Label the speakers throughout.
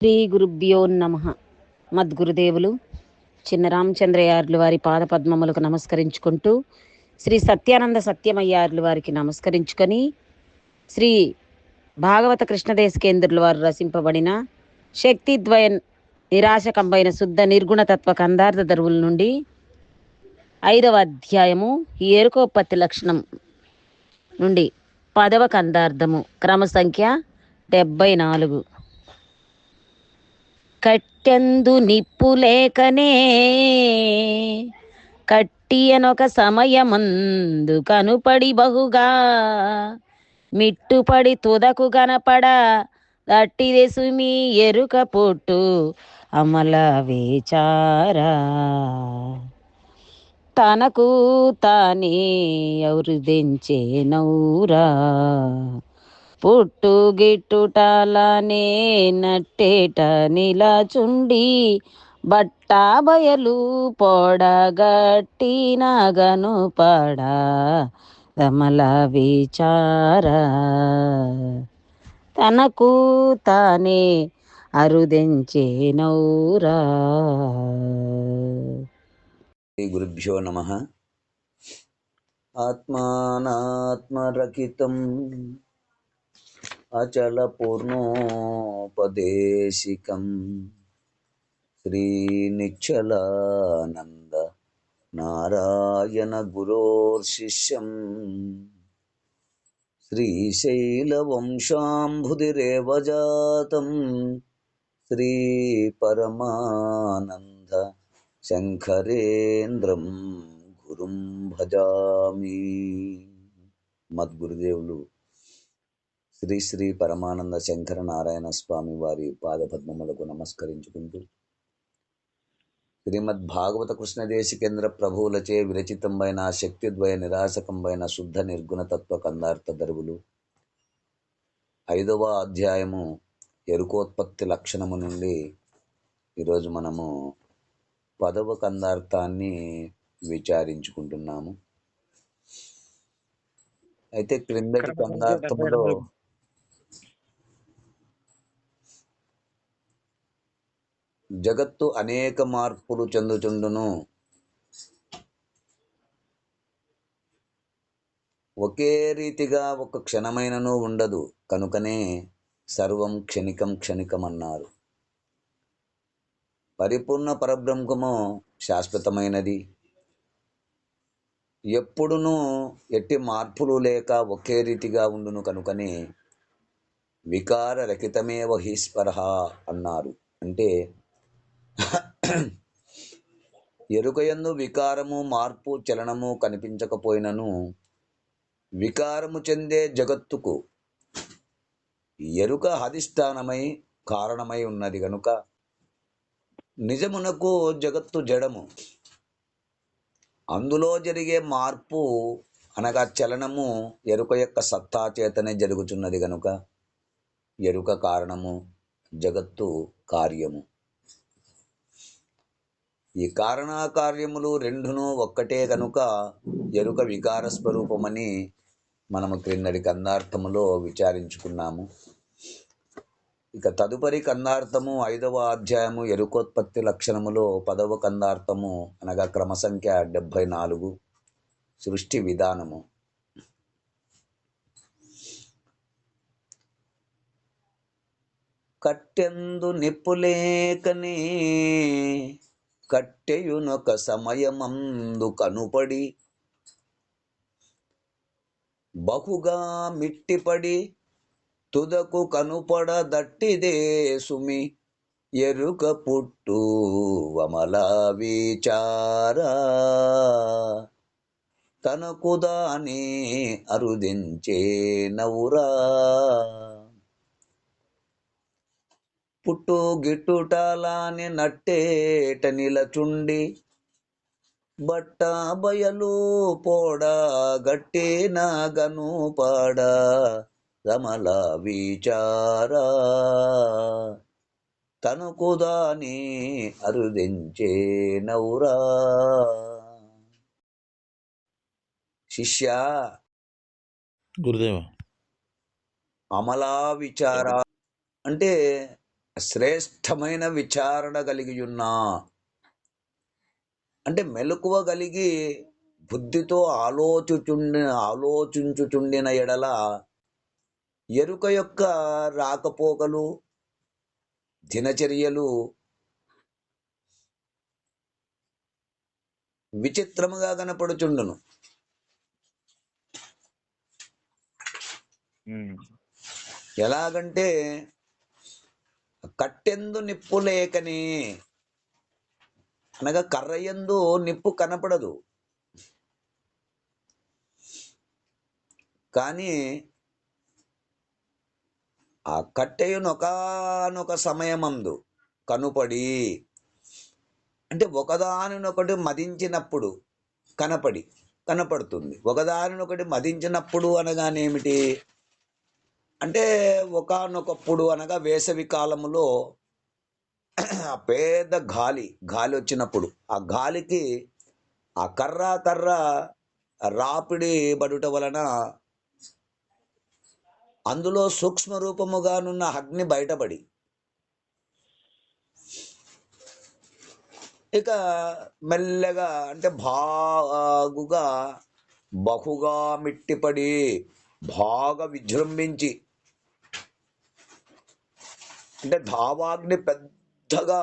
Speaker 1: శ్రీ గురుభ్యో నమ. మద్గురుదేవులు చిన్న రామచంద్రయార్లు వారి పాద పద్మములకు నమస్కరించుకుంటూ శ్రీ సత్యానంద సత్యమయ్యార్లు వారికి నమస్కరించుకొని శ్రీ భాగవత కృష్ణదేశకేంద్రుల వారు రచింపబడిన శక్తిద్వయ నిరాశకంబైన శుద్ధ నిర్గుణతత్వ కందార్థ దరువుల నుండి ఐదవ అధ్యాయము ఈ ఎరుకోపత్తి లక్షణం నుండి పదవ కందార్థము. క్రమ సంఖ్య డెబ్బై నాలుగు. కట్టెందు నిప్పు లేకనే కట్టియనొక సమయమందు కనుపడి బహుగా. మిట్టుపడి తుదకు కనపడ దట్టిదెసు సుమి ఎరుక పొట్టు అమల వేచారా. తనకు తానే ఎవరు దించే నౌరా. పుట్టు గిట్టుటాలనే నట్టేట నిలాచుండి బట్టా బయలు పొడగట్టి నాగను పడా రమల విచార. తనకు తానే అరుదెంచే నౌరా.
Speaker 2: గురుభ్యో నమ. ఆత్మానాత్మరకితం అచల పూర్ణోపదేశికం. శ్రీనిచ్చలానంద నారాయణ గురోర్శిష్యం శ్రీశైలవంశాంభుదిరేవ జాతం. శ్రీపరమానంద శంకరేంద్రం గురుం భజామి. మద్గురుదేవులు శ్రీ శ్రీ పరమానంద శంకర నారాయణ స్వామి వారి పాదపద్మములకు నమస్కరించుకుంటూ శ్రీమద్ భాగవత కృష్ణ దేశికేంద్ర ప్రభువులచే విరచితంబైన శక్తిద్వయ నిరాశకంబైన శుద్ధ నిర్గుణ తత్వ కందార్థ దరువులు. ఐదవ అధ్యాయము ఎరుకోత్పత్తి లక్షణము నుండి ఈరోజు మనము పదవ కందార్థాన్ని విచారించుకుంటున్నాము. అయితే క్రిందటి కందార్థములో జగత్తు అనేక మార్పులు చెందుచుండును. ఒకే రీతిగా ఒక క్షణమైనను ఉండదు. కనుకనే సర్వం క్షణికం క్షణికం అన్నారు పరిపూర్ణ పరబ్రహ్మము శాశ్వతమైనది. ఎప్పుడునూ ఎట్టి మార్పులు లేక ఒకే రీతిగా ఉండును కనుకనే వికార రహితమేవ హీశ్వర అన్నారు. అంటే ఎరుకయందు వికారము మార్పు చలనము కనిపించకపోయినను వికారము చెందే జగత్తుకు ఎరుక అధిష్టానమై కారణమై ఉన్నది గనుక నిజమునకు జగత్తు జడము. అందులో జరిగే మార్పు అనగా చలనము ఎరుక యొక్క సత్తా చేతనే జరుగుతున్నది గనుక ఎరుక కారణము జగత్తు కార్యము. ఈ కారణాకార్యములు రెండును ఒక్కటే కనుక ఎరుక వికార స్వరూపమని మనము క్రిందటి కందార్థములో విచారించుకున్నాము. ఇక తదుపరి కందార్థము ఐదవ అధ్యాయము ఎరుకోత్పత్తి లక్షణములో పదవ కందార్థము అనగా క్రమ సంఖ్య డెబ్భై నాలుగు. సృష్టి విధానము. కట్టెందు నిప్పులేకనే కట్టెయునొక సమయమందు కనుపడి బహుగా మిట్టిపడి తుదకు కనుపడదట్టిదే సుమి. ఎరుక పుట్టు వమలా విచారా. తనకు దాని అరుదించే నవురా. పుట్టు గిట్టుటాలాని నట్టేట నిలచుండి. బట్ట బయలు పోడ గట్టి నాగను పాడ. రమల విచారా. తనకు దాని అరుదించే నౌరా. శిష్య!
Speaker 3: గురుదేవ!
Speaker 2: అమలా విచార. అంటే శ్రేష్టమైన విచారణ కలిగి ఉన్నా అంటే మెలకువ కలిగి బుద్ధితో ఆలోచుచుండి ఆలోచించుచుండిన ఎడల ఎరుక యొక్క రాకపోకలు దినచర్యలు విచిత్రముగా కనపడుచుండును. ఎలాగంటే కట్టెందు నిప్పు లేకనే అనగా కర్రయందు నిప్పు కనపడదు. కానీ ఆ కట్టెయునొకానొక సమయమందు కనుపడి అంటే ఒకదానినొకటి మదించినప్పుడు కనపడి కనపడుతుంది. ఒకదానినొకటి మదించినప్పుడు అనగానేమిటి? అంటే ఒకానొకప్పుడు అనగా వేసవి కాలంలో ఆ పెద్ద గాలి గాలి వచ్చినప్పుడు ఆ గాలికి ఆ కర్ర కర్ర రాపిడి బడుట వలన అందులో సూక్ష్మ రూపముగానున్న అగ్ని బయటపడి. ఇక మెల్లగా అంటే బాగుగా బహుగా మిట్టిపడి బాగా విజృంభించి అంటే ధావాగ్ని పెద్దగా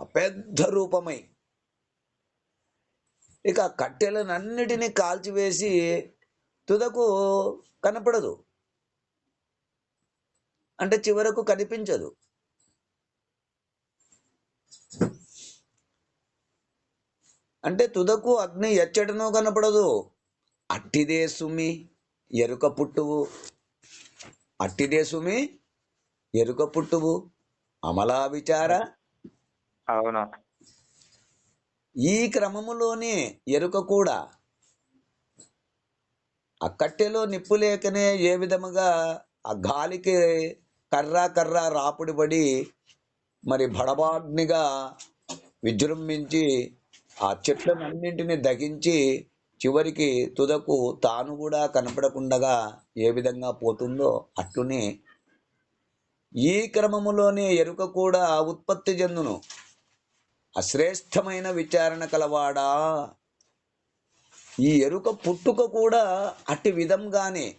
Speaker 2: అపెద్ద పెద్ద రూపమై. ఇక కట్టెలనన్నిటినీ కాల్చివేసి తుదకు కనపడదు. అంటే చివరకు కనిపించదు. అంటే తుదకు అగ్ని ఎచ్చటనూ కనపడదు. అట్టిదే సుమి ఎరుక పుట్టువు. అట్టిదే సుమి ఎరుక పుట్టువు? అమలా విచార?
Speaker 3: అవును.
Speaker 2: ఈ క్రమములోనే ఎరుక కూడా ఆ కట్టెలో నిప్పు లేకనే ఏ విధముగా ఆ గాలికి కర్ర కర్ర రాపుడి పడి మరి భడబాగ్నిగా విజృంభించి ఆ చెట్లనన్నింటిని దగించి చివరికి తుదకు తాను కూడా కనపడకుండగా ఏ విధంగా పోతుందో అట్లునే ఈ క్రమములోనే ఎరుక కూడా ఉత్పత్తి చెందును అశ్రేష్టమైన విచారణ కలవాడా? ఈ ఎరుక పుట్టుక కూడా అట్టి విధంగానే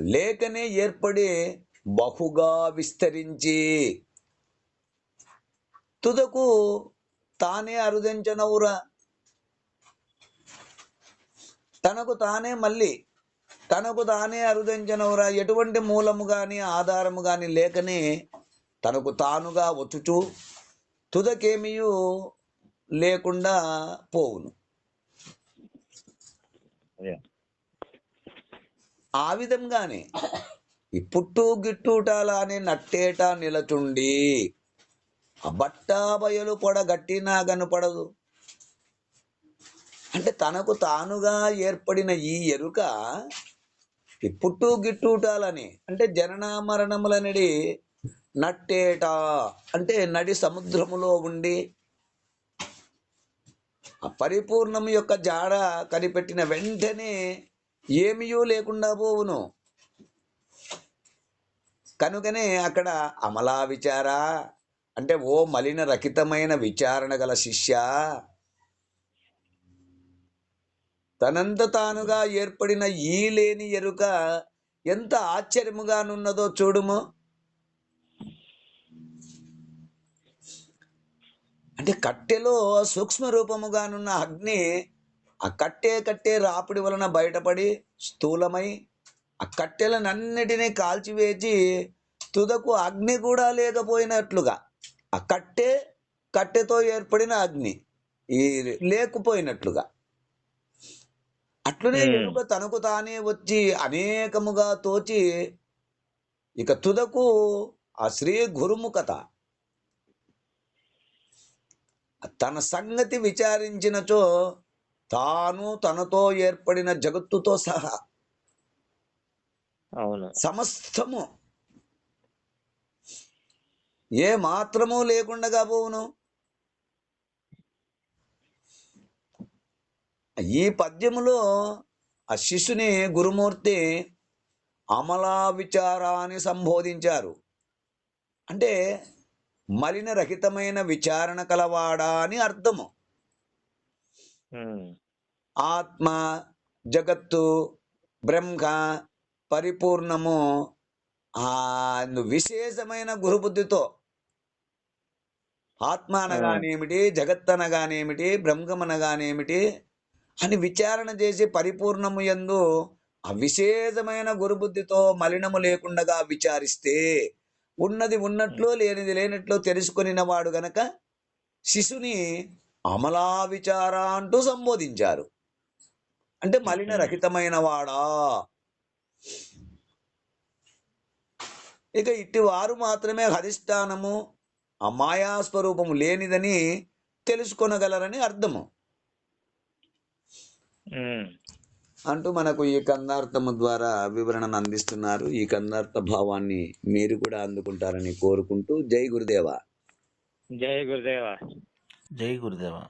Speaker 2: లేకనే ఏర్పడి బహుగా విస్తరించి తుదకు తానే అరుదించనవురా. తనకు తానే మళ్ళీ తనకు తానే అరుదించనవురా. ఎటువంటి మూలము కానీ ఆధారము కానీ లేకనే తనకు తానుగా వచ్చుచు తుదకేమియు లేకుండా పోవును. ఆ విధంగానే ఈ పుట్టు గిట్టుటాలానే నట్టేట నిలచుండి ఆ బట్టా బయలు పొడగట్టినా కనపడదు అంటే తనకు తానుగా ఏర్పడిన ఈ ఎరుక ఈ పుట్టు గిట్టుటాలని అంటే జనన మరణములనడి నట్టేట. అంటే నడి సముద్రములో ఉండి ఆ పరిపూర్ణం యొక్క జాడ కనిపెట్టిన వెంటనే ఏమీయూ లేకుండా పోవును. కనుకనే అక్కడ అమలా విచార అంటే ఓ మలిన రహితమైన విచారణ గల శిష్య తనంత తానుగా ఏర్పడిన ఈ లేని ఎరుక ఎంత ఆశ్చర్యముగానున్నదో చూడుము. అంటే కట్టెలో సూక్ష్మ రూపముగానున్న అగ్ని ఆ కట్టే కట్టే రాపిడి వలన బయటపడి స్థూలమై ఆ కట్టెలనన్నిటినీ కాల్చివేచి తుదకు అగ్ని కూడా లేకపోయినట్లుగా. ఆ కట్టె కట్టెతో ఏర్పడిన అగ్ని ఈ లేకపోయినట్లుగా. అట్లనే. ఎరుక తనకు తానే వచ్చి అనేకముగా తోచి ఇక తుదకు ఆ శ్రీ గురుముఖత తన సంగతి విచారించినచో తాను తనతో ఏర్పడిన జగత్తుతో సహా
Speaker 3: అవును.
Speaker 2: సమస్తము ఏ మాత్రము లేకుండా పోవును. ఈ పద్యములో ఆ శిశుని గురుమూర్తి అమలా విచారాన్ని సంబోధించారు. అంటే మలిన రహితమైన విచారణ కలవాడా అని అర్థము. ఆత్మ జగత్తు బ్రహ్మ పరిపూర్ణము ఆ విశేషమైన గురుబుద్ధితో. ఆత్మ అనగానేమిటి జగత్ అనగానేమిటి బ్రహ్మం అనగానేమిటి అని విచారణ చేసి పరిపూర్ణము యందు అవిశేషమైన గురుబుద్ధితో మలినము లేకుండా విచారిస్తే ఉన్నది ఉన్నట్లు లేనిది లేనట్లు తెలుసుకునిన వాడు గనక శిశుని అమలా విచార అంటూ సంబోధించారు. అంటే మలిన రహితమైన వాడా? ఇక ఇట్టి వారు మాత్రమే హరిష్టానము ఆ మాయాస్వరూపము లేనిదని తెలుసుకొనగలరని అర్థము. అంటూ మనకు ఈ కందార్థము ద్వారా వివరణను అందిస్తున్నారు. ఈ కందార్థ భావాన్ని మీరు కూడా అందుకుంటారని కోరుకుంటూ జై గురుదేవ.
Speaker 3: జై గురుదేవ.
Speaker 4: జై గురుదేవ.